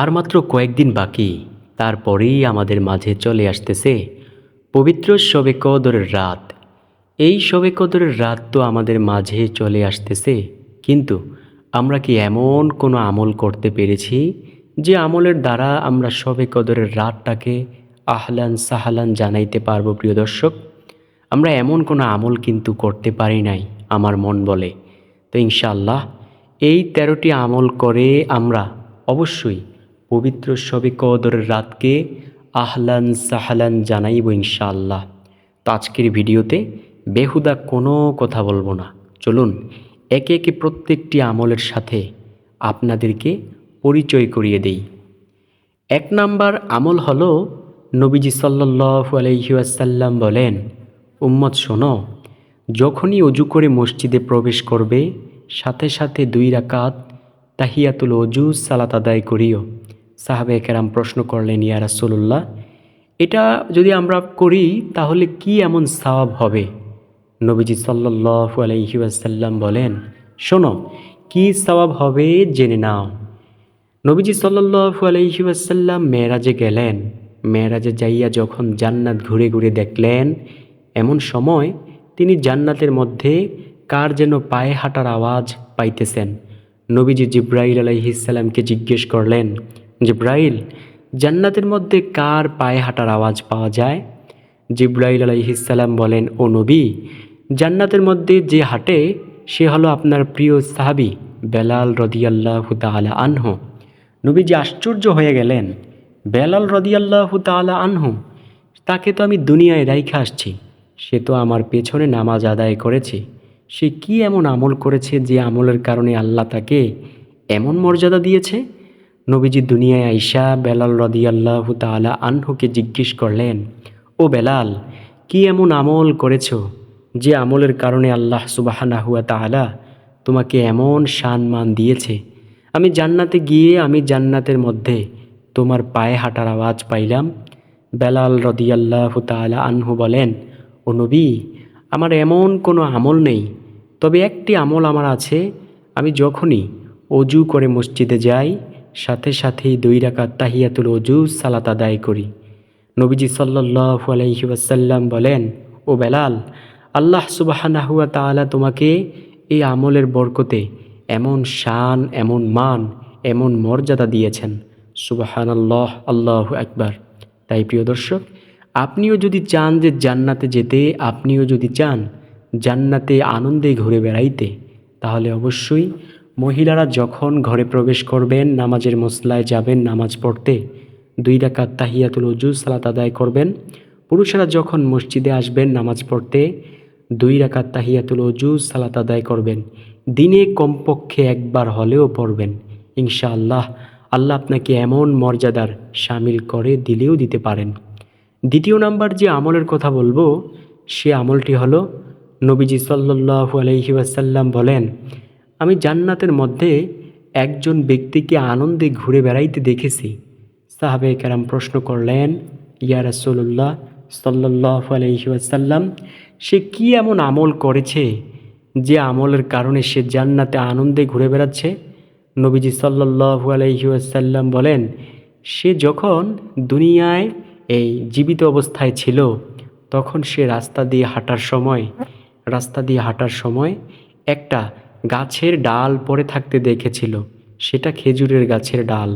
আর মাত্র কয়েকদিন বাকি, তারপরেই আমাদের মাঝে চলে আসতেছে পবিত্র শবে কদরের রাত। এই শবে কদরের রাত তো আমাদের মাঝে চলে আসতেছে, কিন্তু আমরা কি এমন কোনো আমল করতে পেরেছি যে আমলের দ্বারা আমরা শবে কদরের রাতটাকে আহলান সাহালান জানাইতে পারব, প্রিয় দর্শক? আমরা এমন কোনো আমল কিন্তু করতে পারি নাই, আমার মন বলে। তো ইনশাল্লাহ এই তেরোটি আমল করে আমরা অবশ্যই পবিত্র শবে কদরের রাতকে আহলান সাহালান জানাইব ইনশাআল্লাহ। তো আজকের ভিডিওতে বেহুদা কোনো কথা বলব না। চলুন, একে একে প্রত্যেকটি আমলের সাথে আপনাদেরকে পরিচয় করিয়ে দেই। এক নাম্বার আমল হল, নবীজি সাল্লাল্লাহু আলাইহি ওয়াসাল্লাম বলেন, উম্মত শোনো, যখনই অজু করে মসজিদে প্রবেশ করবে, সাথে সাথে দুই রাকাত তাহিয়াতুল অজু সালাত আদায় করিও। সাহাবে কেরাম প্রশ্ন করলেন, ইয়া রাসূলুল্লাহ, এটা যদি আমরা করি, তাহলে কি এমন সওয়াব হবে? নবীজি সাল্লাল্লাহু আলাইহি ওয়াসাল্লাম বলেন, শোনো, কি সওয়াব হবে জেনে নাও। নবীজি সাল্লাল্লাহু আলাইহি ওয়াসাল্লাম মেরাজে গেলেন। মেরাজে যাইয়া যখন জান্নাত ঘুরে ঘুরে দেখলেন, এমন সময় তিনি জান্নাতের মধ্যে কার যেন পায়ে হাঁটার আওয়াজ পাইতেছেন। নবীজি জিব্রাইল আলাইহিসাল্লামকে জিজ্ঞেস করলেন জিব্রাইল, জান্নাতের মধ্যে কার পায়ে হাঁটার আওয়াজ পাওয়া যায়? জিব্রাইল আলাইহিসাল্লাম বলেন, ও নবী, জান্নাতের মধ্যে যে হাঁটে, সে হলো আপনার প্রিয় সাহাবি বেলাল রদিয়াল্লাহ তালা আনহু। যে আশ্চর্য হয়ে গেলেন, বেলাল রদিয়াল্লাহ তালা আনহু, তাকে তো আমি দুনিয়ায় রাইখা আসছি, সে তো আমার পেছনে নামাজ আদায় করেছে। সে কি এমন আমল করেছে যে আমলের কারণে আল্লাহ তাকে এমন মর্যাদা দিয়েছে? নবীজি দুনিয়ায় আইসা বেলাল রদিয়াল্লাহ তালা আনহুকে জিজ্ঞেস করলেন, ও বেলাল, কি এমন আমল করেছ যে আমলের কারণে আল্লাহ সুবাহানা হুয়া তাআলা তোমাকে এমন সম্মান দিয়েছে? আমি জান্নাতে গিয়ে আমি জান্নাতের মধ্যে তোমার পায়ে হাঁটার আওয়াজ পাইলাম। বেলাল রদিয়াল্লাহ তাআলা আনহু বলেন, ও নবী, আমার এমন কোনো আমল নেই, তবে একটি আমল আমার আছে। আমি যখনই অজু করে মসজিদে যাই সাথে সাথেই দুই রাকাত তাহিয়াতুল অজু সালাত আদায় করি। নবীজি সাল্লাল্লাহু আলাইহি ওয়াসাল্লাম বলেন, ও বেলাল, আল্লাহ সুবাহানাহুয়া তাআলা তোমাকে এই আমলের বরকতে এমন শান, এমন মান, এমন মর্যাদা দিয়েছেন। সুবাহান আল্লাহ আল্লাহ একবার তাই প্রিয় দর্শক, আপনিও যদি চান যে জান্নাতে যেতে, আপনিও যদি চান জান্নাতে আনন্দে ঘুরে বেড়াইতে, তাহলে অবশ্যই মহিলারা যখন ঘরে প্রবেশ করবেন, নামাজের মশলায় যাবেন, নামাজ পড়তে, দুই রাকাত তাহিয়াতুল উজু, সালাত আদায় করবেন। পুরুষেরা যখন মসজিদে আসবেন, নামাজ পড়তে, দুই রাকাত তাহিয়াতুল উজু, সালাত আদায় করবেন। দিনে কমপক্ষে একবার হলেও পড়বেন। ইনশাআল্লাহ, আল্লাহ আপনাকে এমন মর্যাদার সামিল করে দিলেও দিতে পারেন। দ্বিতীয় নাম্বার যে আমলের কথা বলব, সে আমলটি হলো, নবীজি সাল্লাল্লাহু আলাইহি ওয়াসাল্লাম বলেন আমি জান্নাতের মধ্যে একজন ব্যক্তিকে আনন্দে ঘুরে বেড়াইতে দেখেছি। সাহাবে কেরাম প্রশ্ন করলেন, ইয়া রাসূলুল্লাহ সাল্লাল্লাহু আলাইহি ওয়াসাল্লাম, সে কি এমন আমল করেছে যে আমলের কারণে সে জান্নাতে আনন্দে ঘুরে বেড়াচ্ছে? নবীজি সাল্লাল্লাহু আলাইহি ওয়াসাল্লাম বলেন, সে যখন দুনিয়ায় এই জীবিত অবস্থায় ছিল, তখন সে রাস্তা দিয়ে হাঁটার সময়, রাস্তা দিয়ে হাঁটার সময় একটা গাছের ডাল পড়ে থাকতে দেখেছিল। সেটা খেজুরের গাছের ডাল।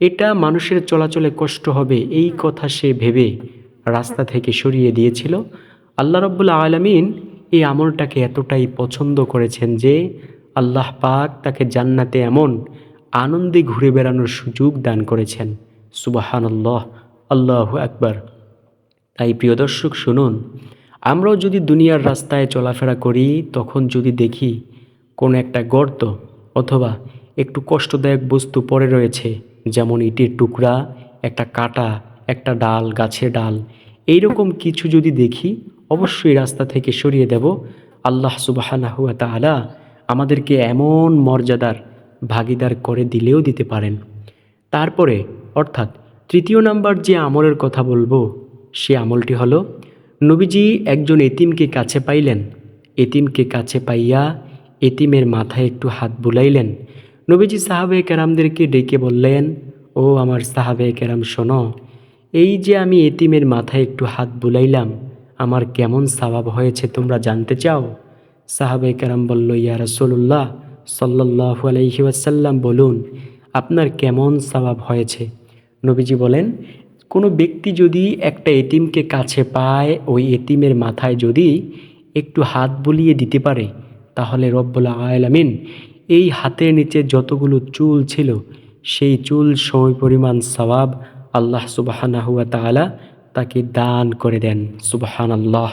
এটা মানুষের চলাচলে কষ্ট হবে, এই কথা সে ভেবে রাস্তা থেকে সরিয়ে দিয়েছিল। আল্লাহ রব্বুল আলমিন এই আমলটাকে এতটাই পছন্দ করেছেন যে আল্লাহ পাক তাকে জান্নাতে এমন আনন্দে ঘুরে বেড়ানোর সুযোগ দান করেছেন। সুবাহান আল্লাহ একবার তাই প্রিয় দর্শক, শুনুন, আমরাও যদি দুনিয়ার রাস্তায় চলাফেরা করি, তখন যদি দেখি একটা গর্ত অথবা একটু কষ্টদায়ক বস্তু পড়ে রয়েছে, যেমন ইটের টুকরা, একটা কাটা, একটা ডাল, গাছের ডাল। এইরকম কিছু যদি দেখি, অবশ্যই রাস্তা থেকে সরিয়ে দেব। আল্লাহ সুবাহানা হুয়া তাআলা আমাদেরকে এমন মর্যাদার ভাগিদার করে দিলেও দিতে পারেন। তারপরে, অর্থাৎ তৃতীয় নাম্বার যে আমলের কথা বলব, সে আমলটি হলো, নবীজি একজন এতিমকে কাছে পাইলেন। এতিমকে কাছে পাইয়া এতিমের মাথায় একটু হাত বুলাইলেন। নবীজি সাহাবে কেরামদেরকে ডেকে বললেন, ও আমার সাহাবে কেরাম, শোনো, এই যে আমি এতিমের মাথায় একটু হাত বুলাইলাম, আমার কেমন স্বভাব হয়েছে তোমরা জানতে চাও? সাহাবে কেরাম বলল, ইয়া রসুল্লাহ সাল্লাহ আলহি ওয়াসাল্লাম, বলুন, আপনার কেমন স্বভাব হয়েছে? নবীজি বলেন, কোনো ব্যক্তি যদি একটা এতিমকে কাছে পায়, ওই এতিমের মাথায় যদি একটু হাত বুলিয়ে দিতে পারে তাহলে রব্বুল আলামিন এই হাতের নিচে যতগুলো চুল ছিল, সেই চুল সময় পরিমাণ সওয়াব আল্লাহ সুবাহানা হুয়া তাআলা তাকে দান করে দেন। সুবাহান আল্লাহ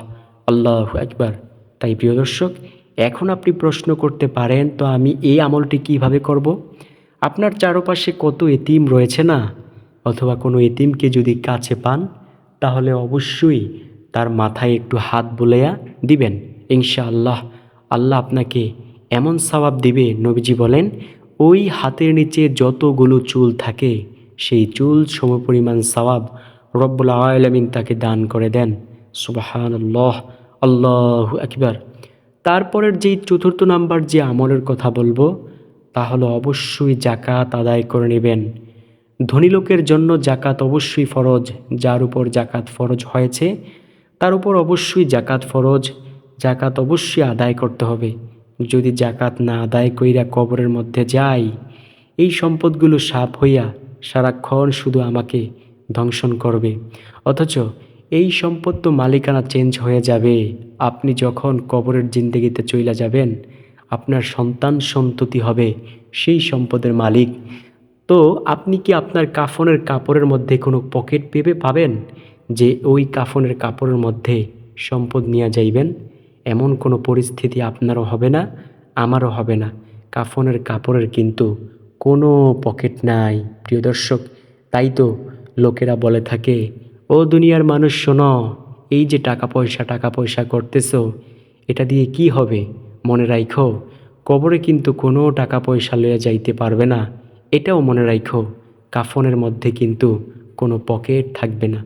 আল্লাহ একবার তাই প্রিয় দর্শক, এখন আপনি প্রশ্ন করতে পারেন, তো আমি এই আমলটি কীভাবে করব? আপনার চারপাশে কত এতিম রয়েছে না? অথবা কোনো এতিমকে যদি কাছে পান, তাহলে অবশ্যই তার মাথায় একটু হাত বুলাইয়া দিবেন, ইনশাআল্লাহ। আল্লাহ আপনাকে এমন সবাব দিবে, নবীজি বলেন, ওই হাতের নিচে যতগুলো চুল থাকে, সেই চুল সমপরিমাণ সওয়াব রব্বুল আলমিন তাকে দান করে দেন। সুবাহান আল্লাহ আল্লাহ একবার তারপরের যেই চতুর্থ নাম্বার যে আমলের কথা বলব, তা হলো অবশ্যই জাকাত আদায় করে নেবেন। ধনী লোকের জন্য জাকাত অবশ্যই ফরজ, যার উপর জাকাত ফরজ হয়েছে, তার উপর অবশ্যই জাকাত ফরজ। জাকাত অবশ্যই আদায় করতে হবে। যদি জাকাত না আদায় কইরা কবরের মধ্যে যাই, এই সম্পদগুলো সাপ হইয়া সারাক্ষণ শুধু আমাকে ধ্বংসন করবে। অথচ এই সম্পদ তো মালিকানা চেঞ্জ হয়ে যাবে। আপনি যখন কবরের জিন্দগিতে চইলা যাবেন, আপনার সন্তান সন্ততি হবে সেই সম্পদের মালিক। তো আপনি কি আপনার কাফনের কাপড়ের মধ্যে কোনো পকেট পেবে পাবেন যে ওই কাফনের কাপড়ের মধ্যে সম্পদ নিয়ে যাইবেন? এমন কোনো পরিস্থিতি আপনারও হবে না, আমারও হবে না। কাফনের কাপড়ের কিন্তু কোনো পকেট নাই, প্রিয় দর্শক। তাই তো লোকেরা বলে থাকে, ও দুনিয়ার মানুষ, শোনো, এই যে টাকা পয়সা টাকা পয়সা করতেছো, এটা দিয়ে কি হবে? মনে রাখো কবরে কিন্তু কোনো টাকা পয়সা লইয়া যাইতে পারবে না, এটাও মনে রাখো কাফনের মধ্যে কিন্তু কোনো পকেট থাকবে না।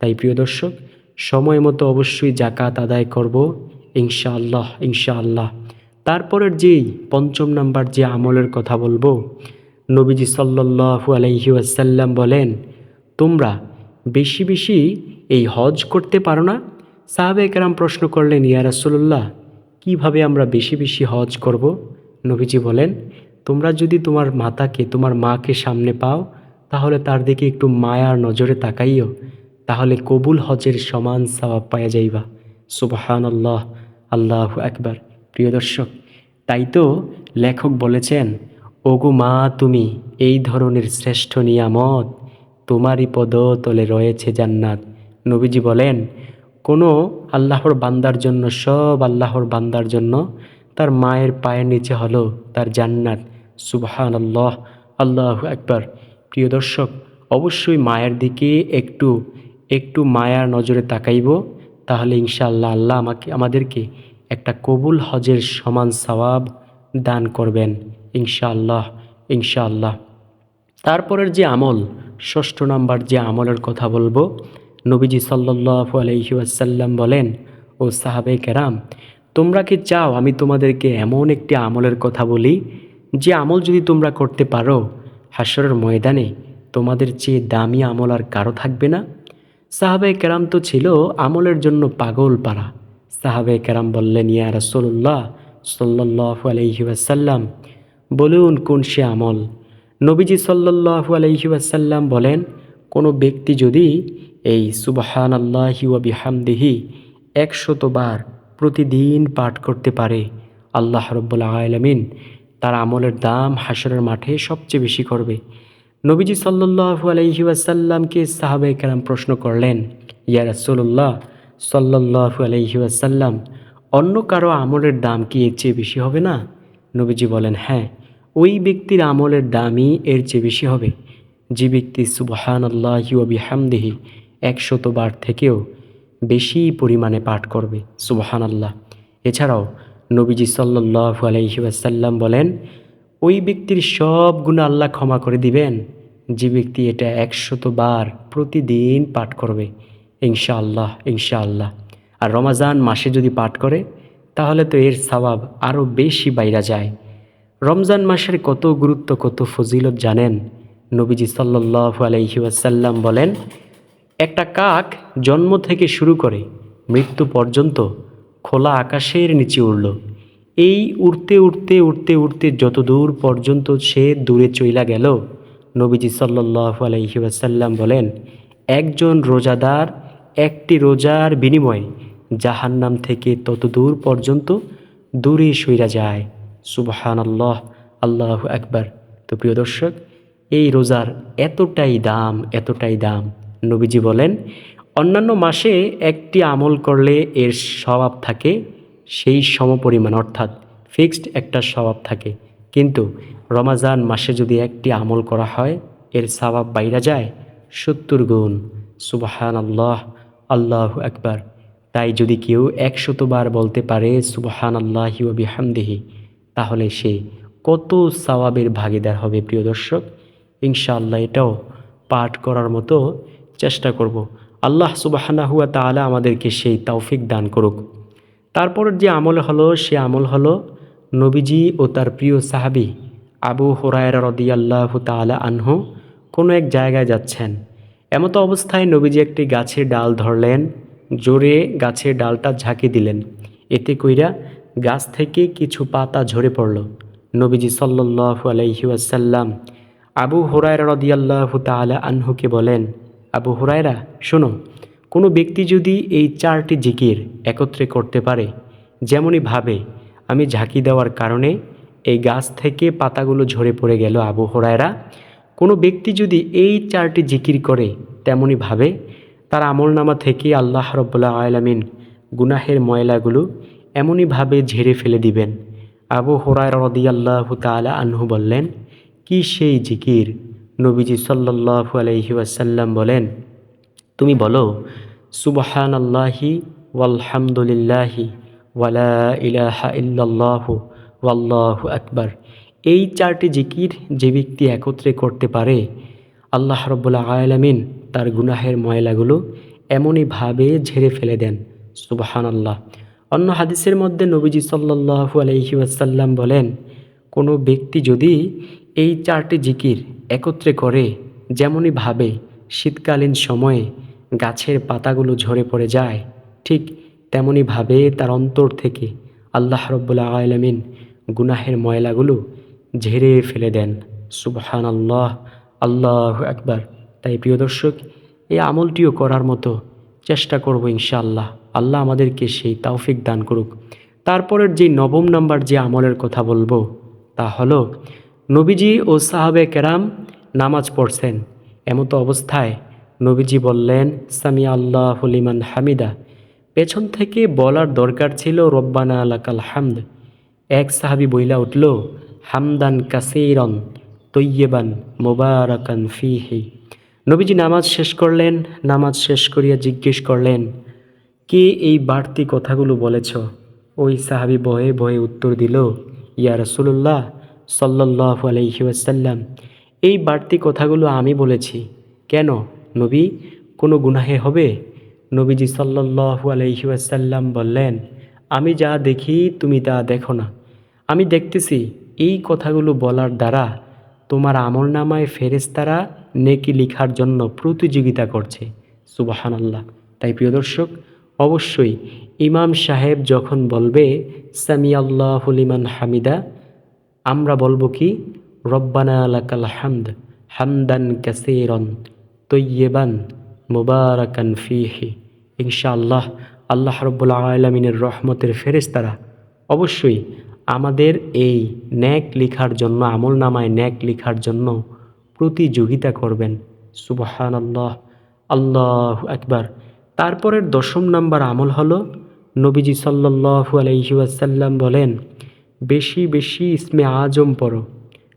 তাই প্রিয় দর্শক, সময় মতো অবশ্যই জাকাত আদায় করব। ইনশাআল্লাহ ইনশাআল্লাহ। তারপরের যেই পঞ্চম নাম্বার যে আমলের কথা বলব, নবীজি সাল্লাল্লাহু আলাইহি ওয়াসাল্লাম বলেন, তোমরা বেশি বেশি এই হজ করতে পারো না? সাহাবে একরাম প্রশ্ন করলেন, ইয়া রাসূলুল্লাহ, কীভাবে আমরা বেশি বেশি হজ করব? নবীজি বলেন, তোমরা যদি তোমার মাতাকে, তোমার মাকে সামনে পাও, তাহলে তার দিকে একটু মায়ার নজরে তাকাইও, তাহলে কবুল হজের সমান সওয়াব পাওয়া যাইবা। সুবহান আল্লাহ আল্লাহ একবার প্রিয় দর্শক, তাই তো লেখক বলেছেন, ওগো মা তুমি, এই ধরনের শ্রেষ্ঠ নিয়ামত তোমারই পদ তলে রয়েছে জান্নাত। নবীজি বলেন, কোনো আল্লাহর বান্দার জন্য, সব আল্লাহর বান্দার জন্য তার মায়ের পায়ের নিচে হলো তার জান্নাত। সুবহান আল্লাহ আল্লাহ একবার প্রিয় দর্শক, অবশ্যই মায়ের দিকে একটু একটু মায়ার নজরে তাকাইব। তাহলে ইনশাআল্লাহ আল্লাহ আমাকে, আমাদেরকে একটা কবুল হজের সমান সওয়াব দান করবেন ইনশাআল্লাহ ইনশাআল্লাহ। তারপরের যে আমল, ষষ্ঠ নাম্বার যে আমলের কথা বলব, নবীজি সাল্লাল্লাহু আলাইহি ওয়াসাল্লাম বলেন, ও সাহাবে কেরাম, তোমরা কি চাও আমি তোমাদেরকে এমন একটি আমলের কথা বলি? যে আমল যদি তোমরা করতে পারো হাসরের ময়দানে তোমাদের চেয়ে দামি আমল আর কারও থাকবে না? সাহাবে কেরাম তো ছিল আমলের জন্য পাগল পাড়া। সাহাবে কেরাম বললেন, ইয়া রাসূলুল্লাহ সাল্লাল্লাহু আলাইহি ওয়াসাল্লাম, বলুন কোন সে আমল? নবীজি সাল্লাল্লাহু আলাইহি ওয়াসাল্লাম বলেন, কোনো ব্যক্তি যদি এই সুবহান আল্লাহি ওয়া বিহামদিহি একশতবার প্রতিদিন পাঠ করতে পারে, আল্লাহ রব্বুল আলামিন তার আমলের দাম হাসরের মাঠে সবচেয়ে বেশি করবে। নবীজি সাল্লাল্লাহু আলাইহি ওয়াসাল্লামকে সাহাবে কেরাম প্রশ্ন করলেন, ইয়া রাসূলুল্লাহ, সাল্লাল্লাহু আলাইহি ওয়াসাল্লাম, অন্য কারও আমলের দাম কি এর চেয়ে বেশি হবে না? নবীজি বলেন হ্যাঁ ওই ব্যক্তির আমলের দামই এর চেয়ে বেশি হবে। যে ব্যক্তি সুবহান আল্লাহি বিহামদিহি একশতবার থেকেও বেশি পরিমাণে পাঠ করবে সুবহান আল্লাহ এছাড়াও নবীজি আলাইহি ওয়াসাল্লাম বলেন ওই ব্যক্তির সব গুণ আল্লাহ ক্ষমা করে দিবেন। যে ব্যক্তি এটা একশত বার প্রতিদিন পাঠ করবে, ইনশাআল্লাহ ইনশাআল্লাহ। আর রমাজান মাসে যদি পাঠ করে, তাহলে তো এর সওয়াব আরও বেশি বাইরা যায়। রমজান মাসের কত গুরুত্ব, কত ফজিলত জানেন? নবীজি সাল্লাহ আলহি ওয়াসাল্লাম বলেন, একটা কাক জন্ম থেকে শুরু করে মৃত্যু পর্যন্ত খোলা আকাশের নিচে উড়ল। এই উড়তে উড়তে উড়তে উড়তে যত দূর পর্যন্ত সে দূরে চইলা গেল, নবীজি সাল্লাহ আলহি ওয়াসাল্লাম বলেন, একজন রোজাদার একটি রোজার বিনিময়ে জাহান্নাম থেকে তত দূর পর্যন্ত দূরে সইরা যায়। সুবহান আল্লাহ আল্লাহ একবার তো প্রিয় দর্শক, এই রোজার এতটাই দাম এতটাই দাম। নবীজি বলেন, অন্যান্য মাসে একটি আমল করলে এর স্বভাব থাকে সেই সমপরিমাণ, অর্থাৎ ফিক্সড একটা স্বভাব থাকে। কিন্তু রমাজান মাসে যদি একটি আমল করা হয়, এর স্বভাব বাইরা যায়, সত্তর গুণ। সুবাহান আল্লাহ আল্লাহ একবার তাই যদি কেউ একশতবার বলতে পারে সুবাহান আল্লাহি ও বিহামদেহি, তাহলে সে কত সওয়াবের ভাগিদার হবে, প্রিয় দর্শক? ইনশাআল্লাহ এটাও পাঠ করার মতো চেষ্টা করব। আল্লাহ সুবাহানা হুয়া তাআলা আমাদেরকে সেই তৌফিক দান করুক। তারপর যে আমল হলো, সে আমল হলো নবীজি ও তার প্রিয় সাহাবি আবু হরায়রা রদিয়াল্লাহ তাআলা আনহু কোনো এক জায়গায় যাচ্ছেন। এমতো অবস্থায় নবীজি একটি গাছের ডাল ধরলেন, জোরে গাছের ডালটা ঝাঁকি দিলেন। এতে কইরা গাছ থেকে কিছু পাতা ঝরে পড়ল। নবীজি সাল্লাল্লাহু আলাইহি ওয়াসাল্লাম আবু হুরায়রা রদিয়াল্লাহু তাআলা আনহুকে বলেন, আবু হুরায়রা, শোনো কোনো ব্যক্তি যদি এই চারটি জিকির একত্রে করতে পারে, যেমনই ভাবে, আমি ঝাঁকি দেওয়ার কারণে এই গাছ থেকে পাতাগুলো ঝরে পড়ে গেল আবু হুরায়রা, কোনো ব্যক্তি যদি এই চারটি জিকির করে তেমনই ভাবে, তার আমলনামা থেকে আল্লাহ রব্বুল্লাহ আলামিন গুনাহের ময়লাগুলো এমনইভাবে ঝেড়ে ফেলে দিবেন। আবু হোরায় রদিয়াল্লাহু তাআলা আনহু বললেন, কি সেই জিকির? নবীজি সাল্লাল্লাহু আলাইহি ওয়াসাল্লাম বলেন, তুমি বলো সুবহান আল্লাহি ওয়ালহামদুলিল্লাহি ওয়ালা ইলাহা ইল্লাল্লাহু ওয়াল্লাহু আকবার। এই চারটি জিকির যে ব্যক্তি একত্রে করতে পারে, আল্লাহ রব্বুল্লাহ আলামিন তার গুনাহের ময়লাগুলো এমনইভাবে ঝেড়ে ফেলে দেন। সুবহান আল্লাহ অন্য হাদিসের মধ্যে নবীজি সাল্লাল্লাহু আলাইহি ওয়াসাল্লাম বলেন, কোনো ব্যক্তি যদি এই চারটি জিকির একত্রে করে, যেমনই ভাবে, শীতকালীন সময়ে গাছের পাতাগুলো ঝরে পড়ে যায়। ঠিক তেমনইভাবে তার অন্তর থেকে আল্লাহ রব্বুল্লাহ আলমিন গুনাহের ময়লাগুলো ঝেড়ে ফেলে দেন। সুবহান আল্লাহ আল্লাহ একবার তাই প্রিয় দর্শক, এই আমলটিও করার মতো চেষ্টা করব ইনশাআল্লাহ। আল্লাহ আমাদেরকে সেই তৌফিক দান করুক। তারপরের যে নবম নাম্বার যে আমলের কথা বলব, তা হলো, নবীজি ও সাহাবে কেরাম নামাজ পড়ছেন। এমতো অবস্থায় নবীজি বললেন সামি আল্লাহ হলিমান হামিদা। পেছন থেকে বলার দরকার ছিল, রব্বানা আলাকাল হামদ। এক সাহাবি বইলা উঠল, হামদান কাসিরন তৈয়েবান মোবারকান ফিহি। নবীজি নামাজ শেষ করলেন, নামাজ শেষ করিয়া জিজ্ঞেস করলেন, কে এই বাড়তি কথাগুলো বলেছ? ওই সাহাবি বয়ে বয়ে উত্তর দিল, ইয়া রসুল্লাহ সাল্লাহ আলহি ওয়াসাল্লাম, এই বাড়তি কথাগুলো আমি বলেছি। কেন? নবী, কোনো গুনাহে হবে? নবীজি সাল্লাহু আলহি ওয়াসাল্লাম বললেন, আমি যা দেখি তুমি তা দেখো না। আমি দেখতেছি এই কথাগুলো বলার দ্বারা তোমার আমল নামায় ফেরেস্তারা নেকি লিখার জন্য প্রতিযোগিতা করছে। সুবাহান আল্লাহ তাই প্রিয় দর্শক, অবশ্যই ইমাম সাহেব যখন বলবে সামি আল্লাহলিমান হামিদা আমরা বলব কি, রব্বানা আলাকাল হামদ হামদান কাসিরন তৈয়েবান মুবারাকান ফিহি। ইনশাআল্লাহ আল্লাহ রব্বুল্লা আলমিনের রহমতের ফেরেস্তারা অবশ্যই আমাদের এই ন্যাক লিখার জন্য আমল নামায় ন্যাক লিখার জন্য প্রতিযোগিতা করবেন। সুবহান আল্লাহ আল্লাহ একবার তারপরের দশম নাম্বার আমল হলো, নবীজি সাল্লাহু আলহি ওয়াসাল্লাম বলেন, বেশি বেশি ইসমে আজম পড়ো।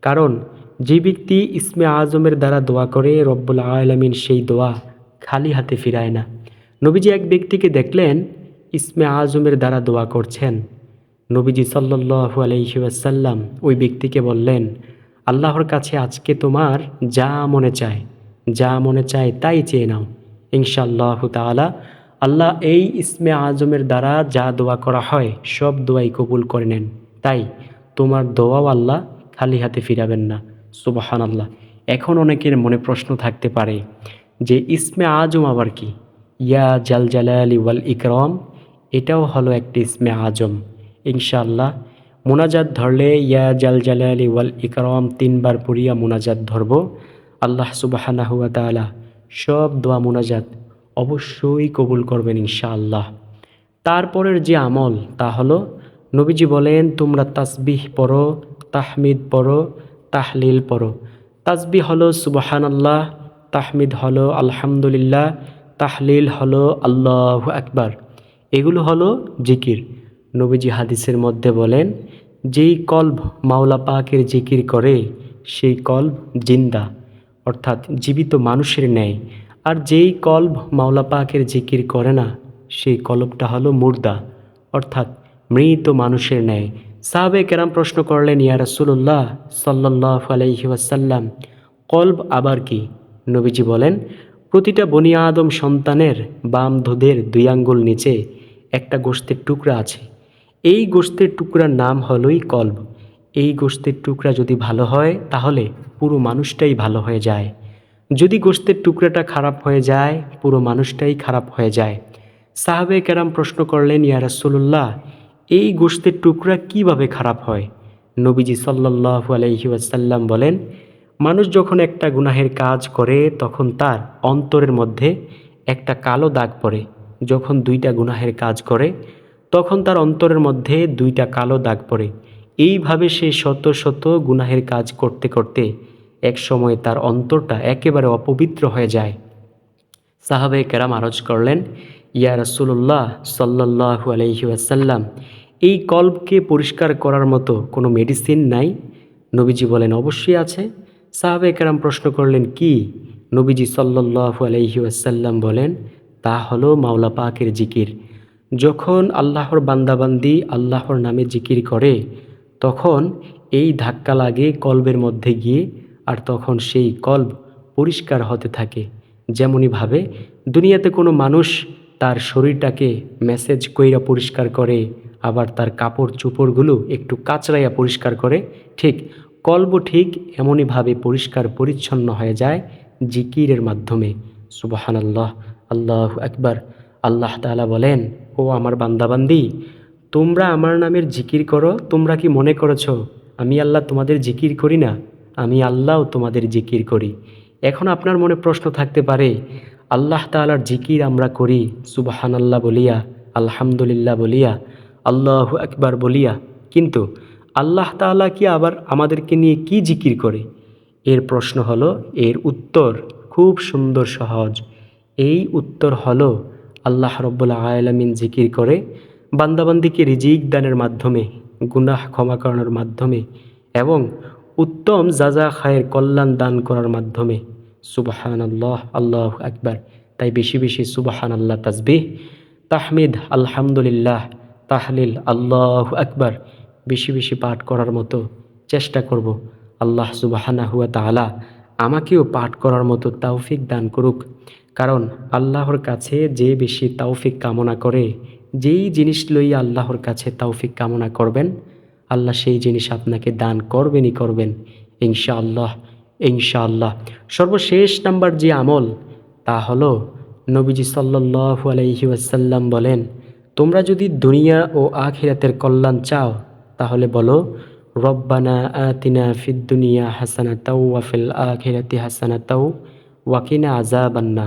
কারণ যে ব্যক্তি ইসমে আজমের দ্বারা দোয়া করে, রব্বুল আলমিন সেই দোয়া খালি হাতে ফিরায় না। নবীজি এক ব্যক্তিকে দেখলেন, ইসমে আজমের দ্বারা দোয়া করছেন। নবীজি সাল্লু আলহিউসাল্লাম ওই ব্যক্তিকে বললেন, আল্লাহর কাছে আজকে তোমার যা মনে চায়, যা মনে চায় তাই চেয়ে নাও। ইনশাআল্লাহ তালা আল্লাহ এই ইসমে আজমের দ্বারা যা দোয়া করা হয়, সব দোয়াই কবুল করে নেন। তাই তোমার দোয়াও আল্লাহ খালি হাতে ফিরাবেন না। সুবাহান আল্লাহ এখন অনেকের মনে প্রশ্ন থাকতে পারে যে, ইসমে আজম আবার কি? ইয়া জাল জালালি ওয়াল ইকরম, এটাও হলো একটি ইসমে আজম। ইনশাআল্লাহ, মোনাজাত ধরলে ইয়া জাল জালালি ওয়াল ইকরম তিনবার পড়িয়া মোনাজাত ধরব। আল্লাহ সুবাহানা হুয়া তাআলা সব দোয়া মোনাজাত অবশ্যই কবুল করবেন ইনশাআল্লাহ। তারপরের যে আমল তা হলো, নবীজি বলেন, তোমরা তাসবিহ পড়ো, তাহমিদ পড়ো তাহলিল পড়ো। তাজবি হলো সুবাহান আল্লাহ তাহমিদ হলো আলহামদুলিল্লাহ, তাহলিল হলো আল্লাহ আকবার। এগুলো হলো জিকির। নবীজি হাদিসের মধ্যে বলেন, যেই কল্ব মাওলা পাকের জিকির করে, সেই কল্ব জিন্দা, অর্থাৎ জীবিত মানুষের ন্যায়। আর যেই কল্ব মাওলা পাকের জিকির করে না, সেই কলবটা হলো মুর্দা, অর্থাৎ মৃত মানুষের ন্যায়। সাহাবে কেরাম প্রশ্ন করলেন, ইয়া রাসূলুল্লাহ সাল্লাহ আলাইহি ওয়াসাল্লাম, কল্ব আবার কি? নবীজি বলেন, প্রতিটা বনিয়া আদম সন্তানের বাম ধুদের দুই আঙ্গুল নিচে একটা গোস্তের টুকরা আছে। এই গোস্তের টুকরার নাম হলোই কল্ব। এই গোস্তের টুকরা যদি ভালো হয়, তাহলে পুরো মানুষটাই ভালো হয়ে যায়। যদি গোস্তের টুকরাটা খারাপ হয়ে যায়, পুরো মানুষটাই খারাপ হয়ে যায়। সাহাবে কেরাম প্রশ্ন করলেন, ইয়া রাসূলুল্লাহ এই গোস্তের টুকরা কীভাবে খারাপ হয়? নবীজি সাল্লাল্লাহু আলাইহি ওয়াসাল্লাম বলেন, মানুষ যখন একটা গুনাহের কাজ করে, তখন তার অন্তরের মধ্যে একটা কালো দাগ পড়ে। যখন দুইটা গুনাহের কাজ করে, তখন তার অন্তরের মধ্যে দুইটা কালো দাগ পড়ে। এইভাবে সে শত শত গুনাহের কাজ করতে করতে এক সময় তার অন্তরটা একেবারে অপবিত্র হয়ে যায়। সাহাবে কেরাম আরজ করলেন, ইয়া রাসূলুল্লাহ সাল্লাল্লাহু আলাইহি ওয়াসাল্লাম, এই কল্পকে পরিষ্কার করার মতো কোনো মেডিসিন নাই? নবীজি বলেন, অবশ্যই আছে। সাহাবে কেরাম প্রশ্ন করলেন, কি? নবীজি সাল্লাল্লাহু আলাইহি ওয়াসাল্লাম বলেন, তা হলো মাওলা পাকের জিকির। যখন আল্লাহর বান্দাবান্দি আল্লাহর নামে জিকির করে, তখন এই ধাক্কা লাগে কল্বের মধ্যে গিয়ে, আর তখন সেই কল্ব পরিষ্কার হতে থাকে। যেমনইভাবে দুনিয়াতে কোনো মানুষ তার শরীরটাকে মেসেজ কইরা পরিষ্কার করে, আবার তার কাপড় চোপড়গুলো একটু কাচরাইয়া পরিষ্কার করে, ঠিক কল্ব ঠিক এমনইভাবে পরিষ্কার পরিচ্ছন্ন হয়ে যায় জিকিরের মাধ্যমে। সুবাহান আল্লাহ আল্লাহ একবার আল্লাহ তাআলা বলেন, ও আমার বান্দাবান্দি, তোমরা আমার নামের জিকির করো, তোমরা কি মনে করেছ, আমি আল্লাহ তোমাদের জিকির করি না? আমি আল্লাহও তোমাদের জিকির করি। এখন আপনার মনে প্রশ্ন থাকতে পারে, আল্লাহ তাআলার জিকির আমরা করি সুবাহান আল্লাহ বলিয়া, আলহামদুলিল্লাহ বলিয়া, আল্লাহ আকবার বলিয়া, কিন্তু আল্লাহ তাআলা কি আবার আমাদেরকে নিয়ে কি জিকির করে? এর প্রশ্ন হলো, এর উত্তর খুব সুন্দর সহজ। এই উত্তর হলো, আল্লাহ রব্বুল্লা আয়ালামিন জিকির করে, বান্দাবান্দিকে রিজিক দানের মাধ্যমে, গুনাহ ক্ষমা করানোর মাধ্যমে এবং উত্তম যাজা খায়ের কল্যাণ দান করার মাধ্যমে। সুবাহান আল্লাহ আল্লাহ আকবার। তাই বেশি বেশি সুবাহান আল্লাহ তাজবিহ তাহমিদ, আলহামদুলিল্লাহ, তাহলিল, আল্লাহ আকবার বেশি বেশি পাঠ করার মতো চেষ্টা করব। আল্লাহ সুবাহানা হুয়া তাআলা আমাকেও পাঠ করার মতো তাওফিক দান করুক। কারণ আল্লাহর কাছে যে বেশি তাওফিক কামনা করে, যেই জিনিস লইয়া আল্লাহর কাছে তাওফিক কামনা করবেন আল্লাহ সেই জিনিস আপনাকে দান করবেনই করবেন, ইনশাআল্লাহ ইনশাআল্লাহ। সর্বশেষ নাম্বার যে আমল, তা হলো নবীজি সাল্লাল্লাহু আলাইহি ওয়াসাল্লাম বলেন, তোমরা যদি দুনিয়া ও আখিরাতের কল্যাণ চাও, তাহলে বলো, রব্বানা আতিনা ফিদ দুনিয়া হাসানাতাও ওয়া ফিল আখিরাতি হাসানাতাও ওয়াকিনা আযাবান্নার।